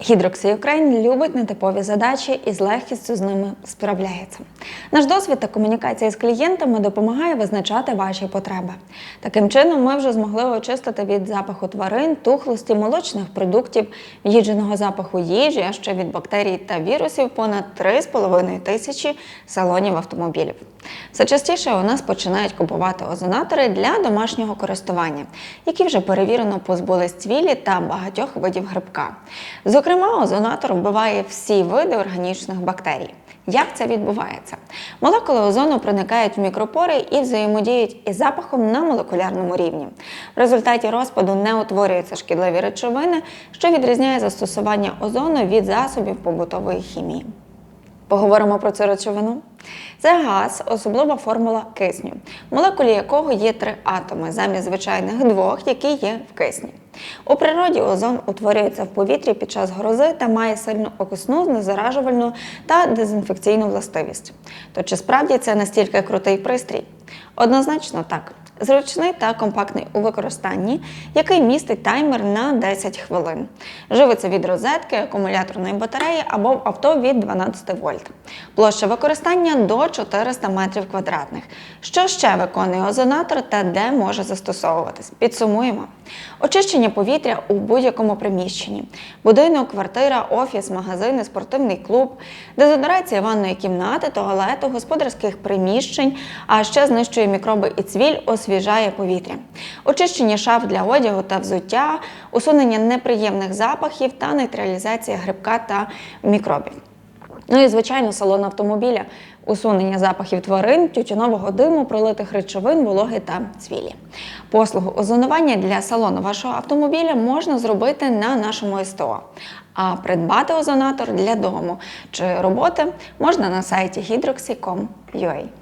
Hydroxy Ukraine любить нетипові задачі і з легкістю з ними справляється. Наш досвід та комунікація з клієнтами допомагає визначати ваші потреби. Таким чином, ми вже змогли очистити від запаху тварин, тухлості, молочних продуктів, в'їдженого запаху їжі, а ще від бактерій та вірусів понад 3,5 тисячі салонів автомобілів. Все частіше у нас починають купувати озонатори для домашнього користування, які вже перевірено позбулись цвілі та багатьох видів грибка. Зокрема, озонатор вбиває всі види органічних бактерій. Як це відбувається? Молекули озону проникають в мікропори і взаємодіють із запахом на молекулярному рівні. В результаті розпаду не утворюються шкідливі речовини, що відрізняє застосування озону від засобів побутової хімії. Поговоримо про цю речовину. Це газ, особлива формула кисню, молекулі якого є три атоми замість звичайних двох, які є в кисні. У природі озон утворюється в повітрі під час грози та має сильну окисну, знезаражувальну та дезінфекційну властивість. То чи справді це настільки крутий пристрій? Однозначно так. Зручний та компактний у використанні, який містить таймер на 10 хвилин. Живиться від розетки, акумуляторної батареї або авто від 12 вольт. Площа використання до 400 метрів квадратних. Що ще виконує озонатор та де може застосовуватись? Підсумуємо. Очищення повітря у будь-якому приміщенні: будинок, квартира, офіс, магазини, спортивний клуб, дезодорація ванної кімнати, туалету, господарських приміщень, а ще знищує мікроби і цвіль, освіжає повітря. Очищення шаф для одягу та взуття, усунення неприємних запахів та нейтралізація грибка та мікробів. Ну і звичайно, салон автомобіля, усунення запахів тварин, тютюнового диму, пролитих речовин, вологи та цвілі. Послугу озонування для салону вашого автомобіля можна зробити на нашому СТО. А придбати озонатор для дому чи роботи можна на сайті hydroxy.com.ua.